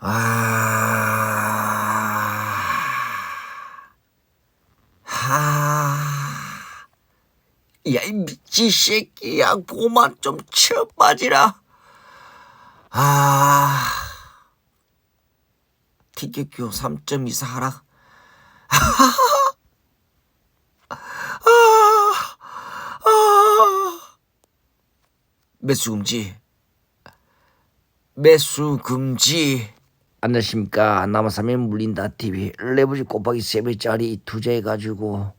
아, 하, 야, 이 미친 새끼야, 고만 좀쳐 빠지라. 아, 티켓교 3.24 하락. 매수 금지. 매수 금지. 안녕하십니까. 남아사면 물린다 TV 레버지 곱하기 3배짜리 투자해가지고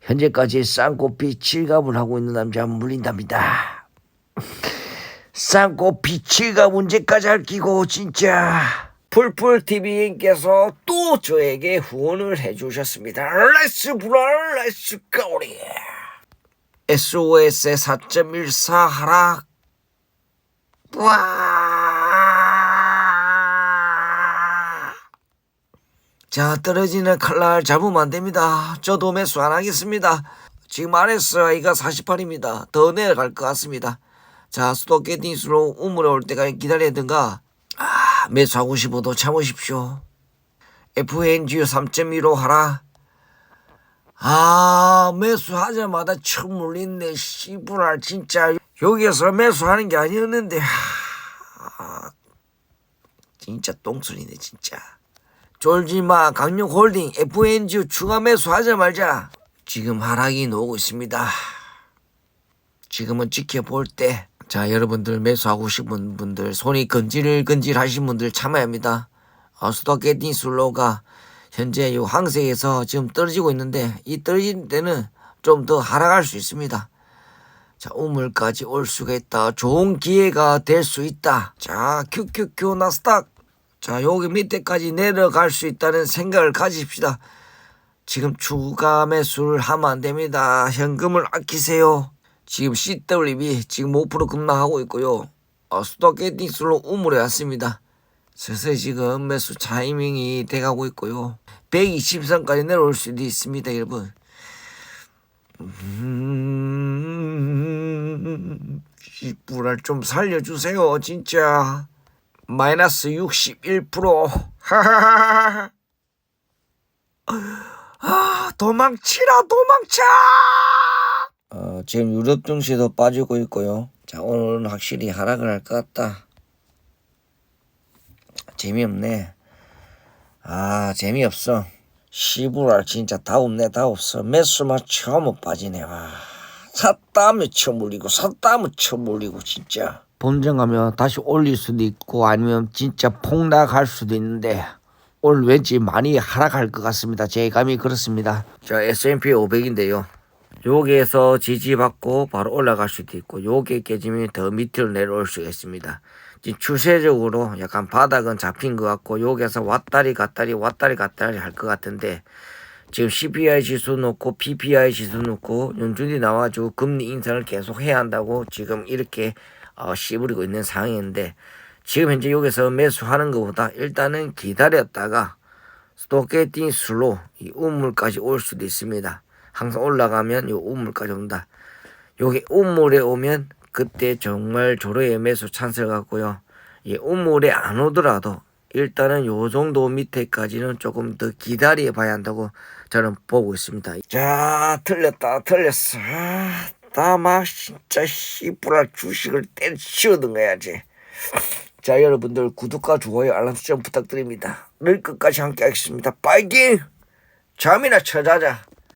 현재까지 쌍코피 칠갑을 하고 있는 남자 물린답니다. 쌍코피 칠갑 문제까지 핥히고 진짜 풀풀 TV님께서 또 저에게 후원을 해주셨습니다. 레츠 브라 레츠 가오리 SOS의 4.14 하락 와. 자 떨어지는 칼날 잡으면 안 됩니다. 저도 매수 안 하겠습니다. 지금 RSI가 이가 48입니다. 더 내려갈 것 같습니다. 자 스토캐딩스로 우물에 올 때까지 기다리든가 아, 매수하고 싶어도 참으십시오. FNG 3.15 하라. 아 매수하자마자 처음 물린네 씨부랄 진짜 여기에서 매수하는 게 아니었는데 하, 진짜 똥소리네 진짜 졸지마 강력홀딩 FNG 추가 매수하자 말자 지금 하락이 나오고 있습니다 지금은 지켜볼 때 자 여러분들 매수하고 싶은 분들 손이 건질건질 하신 분들 참아야 합니다 어, 스토게팅 슬로우가 현재 요 항세에서 지금 떨어지고 있는데 이 떨어진 때는 좀 더 하락할 수 있습니다. 자, 우물까지 올 수가 있다. 좋은 기회가 될 수 있다. 자, 큐큐큐 나스닥. 자, 여기 밑에까지 내려갈 수 있다는 생각을 가집시다. 지금 추가 매수를 하면 안 됩니다. 현금을 아끼세요. 지금 CWB 지금 5% 급락하고 있고요. 어, 스토게팅슬로 우물에 왔습니다. 슬슬 지금 매수 타이밍이 돼가고 있고요. 120선까지 내려올 수도 있습니다, 여러분. 음, 씨부랄 좀 살려주세요, 진짜. 마이너스 61%. 하하하하. 아, 도망치라, 도망쳐! 어, 지금 유럽 증시도 빠지고 있고요. 자, 오늘은 확실히 하락을 할 것 같다. 재미없네. 아 재미없어. 시부랄 진짜 다 없네 다 없어. 매수만 처음 빠지네 와. 샀다면 쳐물리고 샀다면 쳐물리고 진짜. 본정하면 다시 올릴 수도 있고 아니면 진짜 폭락할 수도 있는데 오늘 왠지 많이 하락할 것 같습니다. 제 감이 그렇습니다. 자 S&P 500인데요. 여기에서 지지받고 바로 올라갈 수도 있고 요게 깨지면 더 밑으로 내려올 수가 있습니다. 지금 추세적으로 약간 바닥은 잡힌 것 같고 여기에서 왔다리 갔다리 왔다리 갔다리 할 것 같은데 지금 CPI 지수 놓고 PPI 지수 놓고 연준이 나와가지고 금리 인상을 계속 해야 한다고 지금 이렇게 어, 씨부리고 있는 상황인데 지금 현재 여기서 매수하는 것보다 일단은 기다렸다가 스토케팅 슬로 이 우물까지 올 수도 있습니다. 항상 올라가면 이 우물까지 온다. 요게 우물에 오면 그때 정말 조로의 매수 찬스를 갖고요. 이 우물에 안 오더라도 일단은 요 정도 밑에까지는 조금 더 기다려 봐야 한다고 저는 보고 있습니다. 자, 틀렸다, 틀렸어. 아, 다막 진짜 씨부랄 주식을 때려치우든 가야지. 자, 여러분들 구독과 좋아요, 알람 설정 부탁드립니다. 늘 끝까지 함께 하겠습니다. 파이팅! 잠이나 쳐자자.